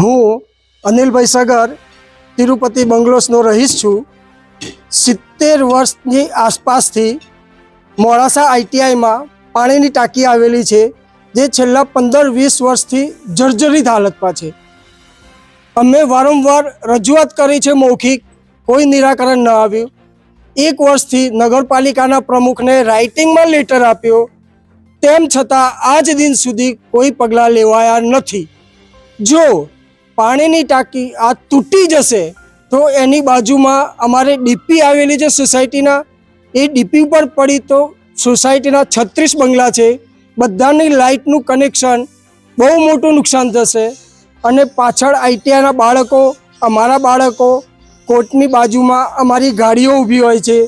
હું અનિલભાઈ સાગર, તિરુપતિ બંગલોસનો રહીશ છું. સિત્તેર વર્ષની આસપાસથી મોડાસા આઈટીઆઈમાં પાણીની ટાંકી આવેલી છે, જે છેલ્લા પંદર વીસ વર્ષથી જર્જરિત હાલતમાં છે. અમે વારંવાર રજૂઆત કરી છે મૌખિક, કોઈ નિરાકરણ ન આવ્યું. એક વર્ષથી નગરપાલિકાના પ્રમુખને રાઇટિંગમાં લેટર આપ્યો. તેમ છતાં આજ દિન સુધી કોઈ પગલાં લેવાયા નથી. જો પાણીની ટાંકી આ તૂટી જશે, તો એની બાજુમાં અમારે ડીપી આવેલી છે સોસાયટીના. એ ડીપી ઉપર પડી તો સોસાયટીના છત્રીસ બંગલા છે. બધાની લાઇટનું કનેક્શન બહુ મોટું નુકસાન થશે. અને પાછળ આઈટીઆઈના બાળકો, અમારા બાળકો, કોર્ટની બાજુમાં અમારી ગાડીઓ ઊભી હોય છે.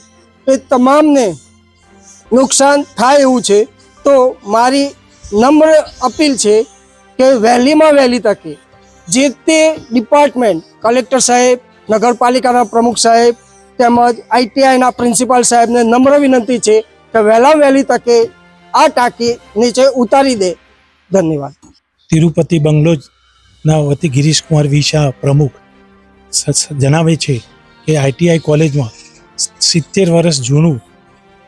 એ તમામને નુકસાન થાય એવું છે. તો મારી નમ્ર અપીલ છે કે વહેલીમાં વહેલી તકે જે તે ડિપાર્ટમેન્ટ, કલેક્ટર સાહેબ, નગરપાલિકાના પ્રમુખ સાહેબ, તેમજ આઈટીઆઈના પ્રિન્સિપાલ સાહેબને નમ્ર વિનંતી છે કે વહેલા વહેલી તકે આ ટાંકી નીચે ઉતારી દે. ધન્યવાદ. તિરુપતિ બંગલોઝના વતી ગિરીશ કુમાર વિશા પ્રમુખ જણાવે છે કે આઈટીઆઈ કોલેજમાં સિત્તેર વર્ષ જૂનું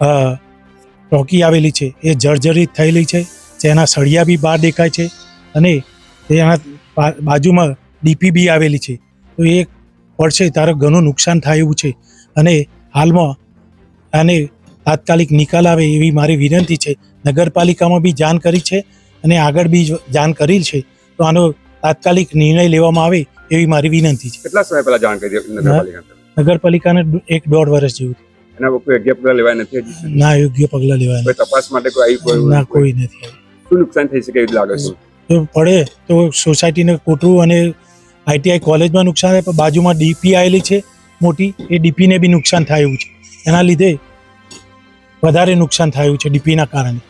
ટોંકી આવેલી છે. એ જર્જરિત થયેલી છે. તેના સળિયા બી બહાર દેખાય છે અને તેના બાજુમાં ડીપી બી આવેલી છે. તો એ પડશે તારે ઘણું નુકસાન થાય એવું છે. અને હાલમાં આને તાત્કાલિક નિકાલ આવે એવી મારી વિનંતી છે. નગરપાલિકામાં બી જાણ કરી છે અને આગળ બી જાણ કરી છે. તો આનો તાત્કાલિક નિર્ણય લેવામાં આવે એવી મારી વિનંતી છે. કેટલા સમય પહેલા જાણ કરી નગરપાલિકાને? એક દોઢ વર્ષ જેવું એના કોઈ યોગ્ય પગલાં લેવાય નથી ના યોગ્ય પગલાં લેવાય તપાસ માટે કોઈ ના કોઈ નથી શું નુકસાન થઈ શકે એવું લાગે છે? પડે તો સોસાયટીને કોટરું અને આઈટીઆઈ કોલેજમાં નુકસાન થાય, પણ બાજુમાં ડીપી આવેલી છે મોટી, એ ડીપીને બી નુકસાન થાય એવું છે. એના લીધે વધારે નુકસાન થયું છે ડીપીના કારણે.